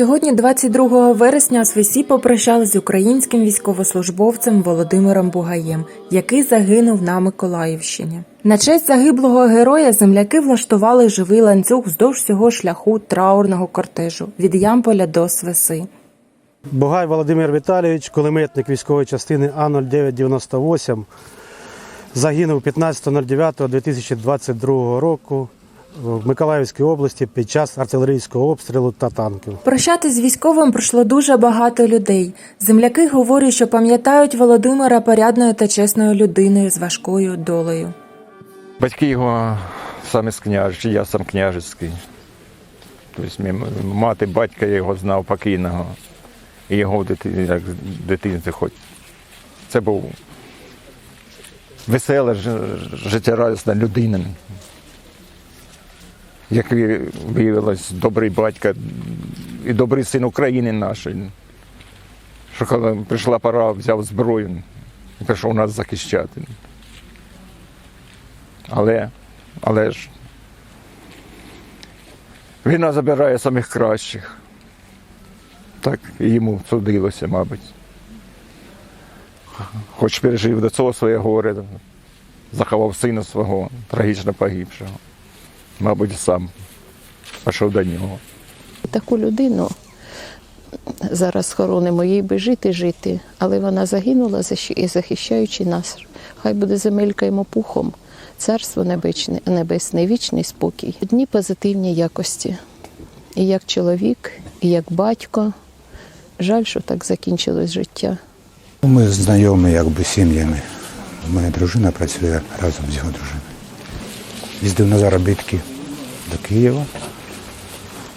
Сьогодні, 22 вересня, Свисі попрощали з українським військовослужбовцем Володимиром Бугаєм, який загинув на Миколаївщині. На честь загиблого героя земляки влаштували живий ланцюг вздовж всього шляху траурного кортежу від Ямполя до Свиси. Бугай Володимир Віталійович, кулеметник військової частини А0998, загинув 15.09.2022 року в Миколаївській області під час артилерійського обстрілу та танків. Прощати з військовим прийшло дуже багато людей. Земляки говорять, що пам'ятають Володимира порядною та чесною людиною з важкою долею. Батьки його саме з княжичі, я сам княжицький. Тобто мати, батька я його знав покійного. І його в дитині, як в дитинстві хоч. Це був весела, життєрадісна людина. Як виявилось, добрий батько і добрий син України нашої. Що коли прийшла пора, взяв зброю і пішов нас захищати. Але, але ж війна забирає самих кращих. Так і йому судилося, мабуть. Хоч пережив до цього своє горе, заховав сина свого, трагічно погибшого. Мабуть, сам пішов до нього. Таку людину зараз хоронимо, їй би жити, жити, але вона загинула, защ- захищаючи нас. Хай буде земелька йому пухом, царство небесне, небесне, вічний спокій. Одні позитивні якості. І як чоловік, і як батько. Жаль, що так закінчилось життя. Ми знайомі якби сім'ями. Моя дружина працює разом з його дружиною. Їздив на заробітки до Києва.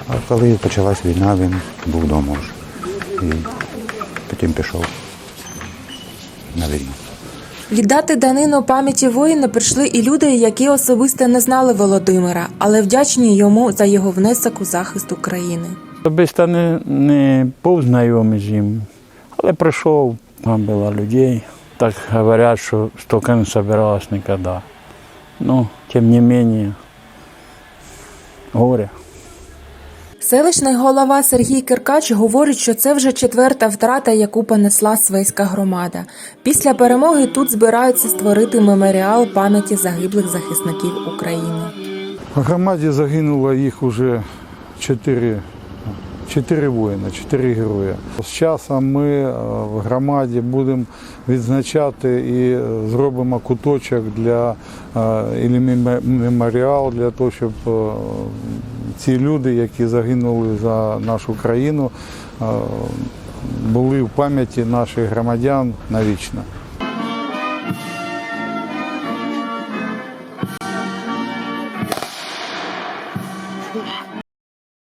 А коли почалась війна, він був вдома вже. І потім пішов на війну. Віддати данину пам'яті воїна прийшли і люди, які особисто не знали Володимира, але вдячні йому за його внесок у захист України. Особисто не, не був знайомий з ним, але прийшов, там було людей. Так говорять, що стільки не збиралось ніколи. Ну, тим не менше, горе. Селищний голова Сергій Киркач говорить, що це вже четверта втрата, яку понесла свейська громада. Після перемоги тут збираються створити меморіал пам'яті загиблих захисників України. В громаді загинуло їх уже чотири, чотири воїна, чотири герої. З часом ми е, в громаді будемо відзначати і е, зробимо куточок для е, і меморіал для того, щоб ці люди, які загинули за нашу країну, були в пам'яті наших громадян навічно.